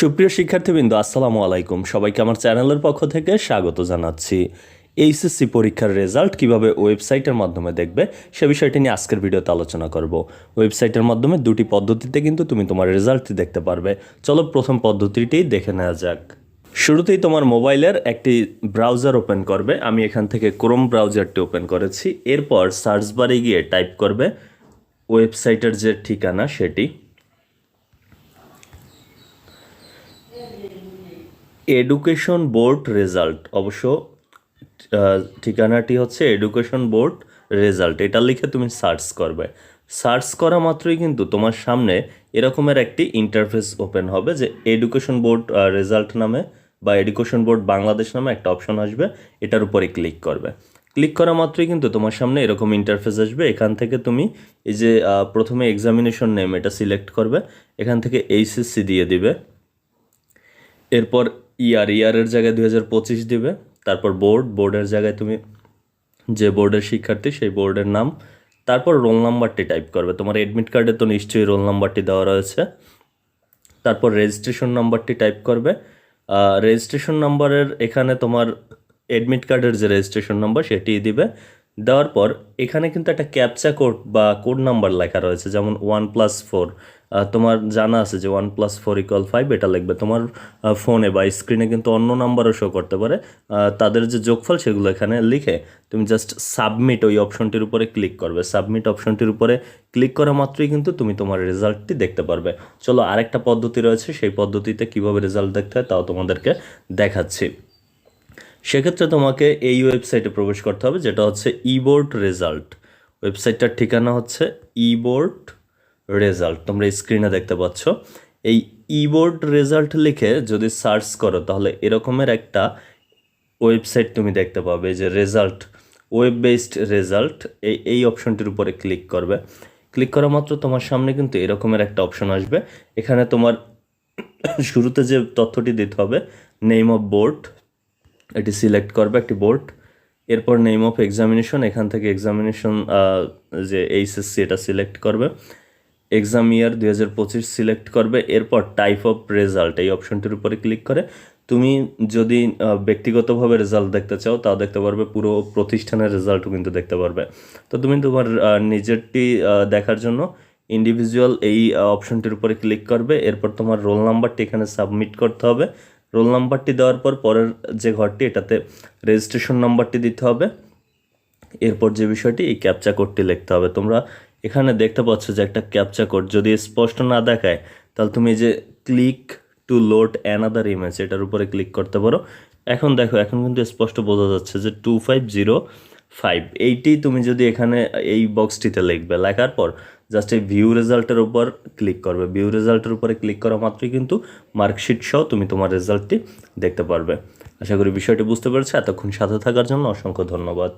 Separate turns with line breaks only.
সুপ্রিয় শিক্ষার্থীবৃন্দ, আসসালামু আলাইকুম। সবাইকে আমার চ্যানেলের পক্ষ থেকে স্বাগত জানাচ্ছি। এইচএসসি পরীক্ষার রেজাল্ট কীভাবে ওয়েবসাইটের মাধ্যমে দেখবে, সে বিষয়টি নিয়ে আজকের ভিডিওতে আলোচনা করব। ওয়েবসাইটের মাধ্যমে দুটি পদ্ধতিতে কিন্তু তুমি তোমার রেজাল্টটি দেখতে পারবে। চলো প্রথম পদ্ধতিটি দেখে নেওয়া যাক। শুরুতেই তোমার মোবাইলের একটি ব্রাউজার ওপেন করবে। আমি এখান থেকে ক্রোম ব্রাউজারটি ওপেন করেছি। এরপর সার্চ বারে গিয়ে টাইপ করবে, ওয়েবসাইটের যে ঠিকানা সেটি। এডুকেশন বোর্ড রেজাল্ট অবশ্য ঠিকানাটি হচ্ছে এডুকেশন বোর্ড রেজাল্ট এটা লিখে তুমি সার্চ করবে। সার্চ করা মাত্রই কিন্তু তোমার সামনে এরকমের একটি ইন্টারফেস ওপেন হবে যে এডুকেশন বোর্ড রেজাল্ট নামে বা এডুকেশন বোর্ড বাংলাদেশ নামে একটা অপশন আসবে। এটার উপরে ক্লিক করবে। ক্লিক করা মাত্রই কিন্তু তোমার সামনে এরকম ইন্টারফেস আসবে। এখান থেকে তুমি এই যে প্রথমে এক্সামিনেশন নেম এটা সিলেক্ট করবে। এখান থেকে এইচএসসি দিয়ে দিবে। এরপর ইয়ার ইয়ারের জায়গায় দুই হাজার পঁচিশ দিবে, তারপর বোর্ড বোর্ডের জায়গায় তুমি যে বোর্ডের শিক্ষার্থী সেই বোর্ডের নাম, তারপর রোল নাম্বারটি টাইপ করবে। তোমার এডমিট কার্ডে তো নিশ্চয়ই রোল নাম্বারটি দেওয়া রয়েছে। তারপর রেজিস্ট্রেশন নাম্বারটি টাইপ করবে। রেজিস্ট্রেশন নাম্বারের এখানে তোমার এডমিট কার্ডের যে রেজিস্ট্রেশন নাম্বার সেটি দিবে। দেওয়ার পর এখানে কিন্তু একটা ক্যাপচা কোড বা কোড নাম্বার লেখা রয়েছে, যেমন ওয়ান প্লাস ফোর তোমার জানা আছে যে one plus four equal five এটা লিখবে। তোমার ফোনে বা স্ক্রিনে কিন্তু অন্য নাম্বারও শো করতে পারে। তাদের যে যোগফল সেগুলো এখানে লিখে তুমি জাস্ট সাবমিট ওই অপশনটির উপরে ক্লিক করবে। সাবমিট অপশনটির উপরে ক্লিক করা মাত্রই কিন্তু তুমি তোমার রেজাল্টটি দেখতে পারবে। চলো আরেকটা পদ্ধতি রয়েছে, সেই পদ্ধতিতে কীভাবে রেজাল্ট দেখতে হয় তাও তোমাদেরকে দেখাচ্ছি। সেক্ষেত্রে তোমাকে এই ওয়েবসাইটে প্রবেশ করতে হবে, যেটা হচ্ছে ইবোর্ড রেজাল্ট ওয়েবসাইটটার ঠিকানা হচ্ছে ইবোর্ড রেজাল্ট তোমরা স্ক্রিনে দেখতে পাচ্ছ। এই ইবোর্ড রেজাল্ট লিখে যদি সার্চ করো, তাহলে এরকমের একটা ওয়েবসাইট তুমি দেখতে পাবে যে রেজাল্ট ওয়েব বেসড রেজাল্ট এই এই অপশনটির উপরে ক্লিক করবে। ক্লিক করা মাত্র তোমার সামনে কিন্তু এরকমের একটা অপশন আসবে। এখানে তোমার শুরুতে যে তথ্যটি দিতে হবে নেম অফ বোর্ড এটি সিলেক্ট করবে একটি বোর্ড এরপর নেম অফ এক্সামিনেশন এখান থেকে এক্সামিনেশন যে এইচএসসি এটা সিলেক্ট করবে। এক্সাম ইয়ার দুই হাজার পঁচিশ সিলেক্ট করবে, এরপর টাইপ অফ রেজাল্ট এই অপশনটির উপরে ক্লিক করে। তুমি যদি ব্যক্তিগতভাবে রেজাল্ট দেখতে চাও, তাও দেখতে পারবে, পুরো প্রতিষ্ঠানের রেজাল্টও কিন্তু দেখতে পারবে। তো তুমি তোমার নিজেরটি দেখার জন্য ইন্ডিভিজুয়াল এই অপশনটির উপরে ক্লিক করবে, এরপর তোমার রোল নাম্বারটি এখানে সাবমিট করতে হবে। রোল নাম্বারটি দেওয়ার পর পরের যে ঘরটি, এটাতে রেজিস্ট্রেশন নাম্বারটি দিতে হবে। এরপর যে বিষয়টি, এই ক্যাপচা কোডটি লিখতে হবে। তোমরা এখানে দেখতে পাচ্ছ যে একটা ক্যাপচা কোড যদি স্পষ্ট না দেখায়, তাহলে তুমি যে click to load another image এটার উপরে ক্লিক করতে পারো। এখন দেখো, এখন কিন্তু স্পষ্ট বোঝা যাচ্ছে যে two five zero five eighty তুমি যদি এখানে এই বক্সটিতে লিখবে, লেখার পর জাস্ট এই ভিউ রেজাল্টের উপর ক্লিক করবে। ভিউ রেজাল্টের উপরে ক্লিক করা মাত্রই কিন্তু মার্কশিট সহ তুমি তোমার রেজাল্টটি দেখতে পারবে। আশা করি বিষয়টি বুঝতে পেরেছ, এতক্ষণ সাথে থাকার জন্য অসংখ্য ধন্যবাদ।